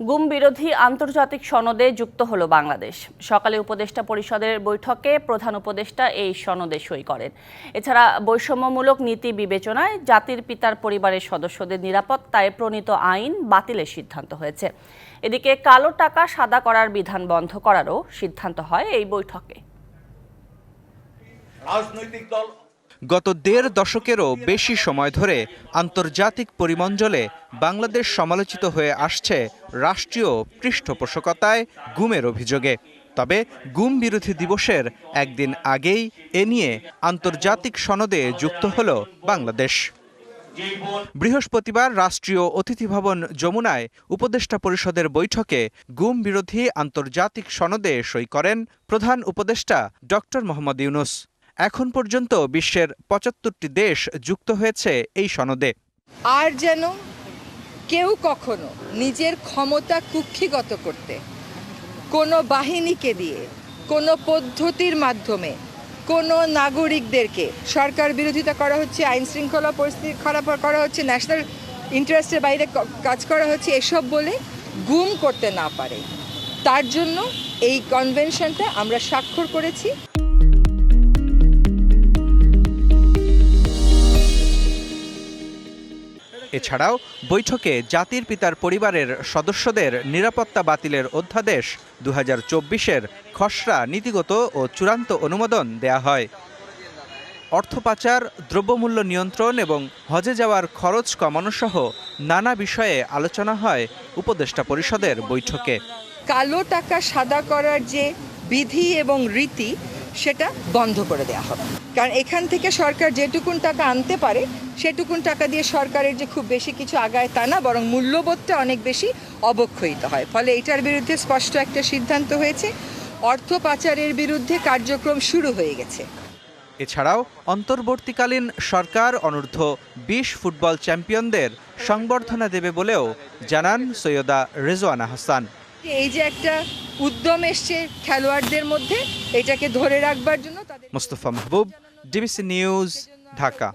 গুম বিরোধী আন্তর্জাতিক সনদে যুক্ত হলো বাংলাদেশ। সকালে উপদেষ্টা পরিষদের বৈঠকে প্রধান উপদেষ্টা এই সনদে সই করেন। এছাড়া বৈষম্যমূলক নীতি বিবেচনায় জাতির পিতার পরিবারের সদস্যদের নিরাপত্তায় প্রণীত আইন বাতিলের সিদ্ধান্ত হয়েছে। এদিকে কালো টাকা সাদা করার বিধান বন্ধ করারও সিদ্ধান্ত হয় এই বৈঠকে। রাজনৈতিক দল গত দেড় দশকেরও বেশি সময় ধরে আন্তর্জাতিক পরিমণ্ডলে বাংলাদেশ সমালোচিত হয়ে আসছে রাষ্ট্রীয় পৃষ্ঠপোষকতায় গুমের অভিযোগে। তবে গুম বিরোধী দিবসের একদিন আগেই এ নিয়ে আন্তর্জাতিক সনদে যুক্ত হল বাংলাদেশ। বৃহস্পতিবার রাষ্ট্রীয় অতিথি ভবন যমুনায় উপদেষ্টা পরিষদের বৈঠকে গুম বিরোধী আন্তর্জাতিক সনদে সই করেন প্রধান উপদেষ্টা ডক্টর মোহাম্মদ ইউনুস। এখন পর্যন্ত বিশ্বের পঁচাত্তরটি দেশ যুক্ত হয়েছে এই সনদে। আর যেন কেউ কখনো নিজের ক্ষমতা কুক্ষিগত করতে, কোনো বাহিনীকে দিয়ে, কোনো পদ্ধতির মাধ্যমে, কোনো নাগরিকদেরকে সরকার বিরোধিতা করা হচ্ছে, আইন শৃঙ্খলা পরিস্থিতি খারাপ করা হচ্ছে ন্যাশনাল ইন্টারেস্টের বাইরে কাজ করা হচ্ছে, এসব বলে গুম করতে না পারে। তার জন্য এই কনভেনশনটা আমরা স্বাক্ষর করেছি। এছাড়াও বৈঠকে জাতির পিতার পরিবারের সদস্যদের নিরাপত্তা বাতিলের অধ্যাদেশ দু হাজার খসড়া নীতিগত ও চূড়ান্ত অনুমোদন দেয়া হয়। অর্থ পাচার, দ্রব্যমূল্য নিয়ন্ত্রণ এবং হজে যাওয়ার খরচ কমানো সহ নানা বিষয়ে আলোচনা হয় উপদেষ্টা পরিষদের বৈঠকে। কালো টাকা সাদা করার যে বিধি এবং রীতি সেটা বন্ধ করে দেওয়া হবে। কারণ এখান থেকে সরকার যেটুকুন টাকা আনতে পারে, সেটুকুন টাকা দিয়ে সরকারের যে খুব বেশি কিছু আগায় তা না, বরং মূল্যবোধটা অনেক বেশি অবক্ষয়িত হয়। ফলে এটার বিরুদ্ধে স্পষ্ট একটা সিদ্ধান্ত হয়েছে। অর্থ পাচারের বিরুদ্ধে কার্যক্রম শুরু হয়ে গেছে। এছাড়াও অন্তর্বর্তীকালীন সরকার অনূর্ধ্ব বিশ ফুটবল চ্যাম্পিয়নদের সংবর্ধনা দেবে বলেও জানান সৈয়দা রেজওয়ানা হাসান। এই যে একটা উদ্যম এসছে খেলোয়াড়দের মধ্যে, এটাকে ধরে রাখবার জন্য মোস্তফা মাহবুব, ডিবিসি নিউজ, ঢাকা।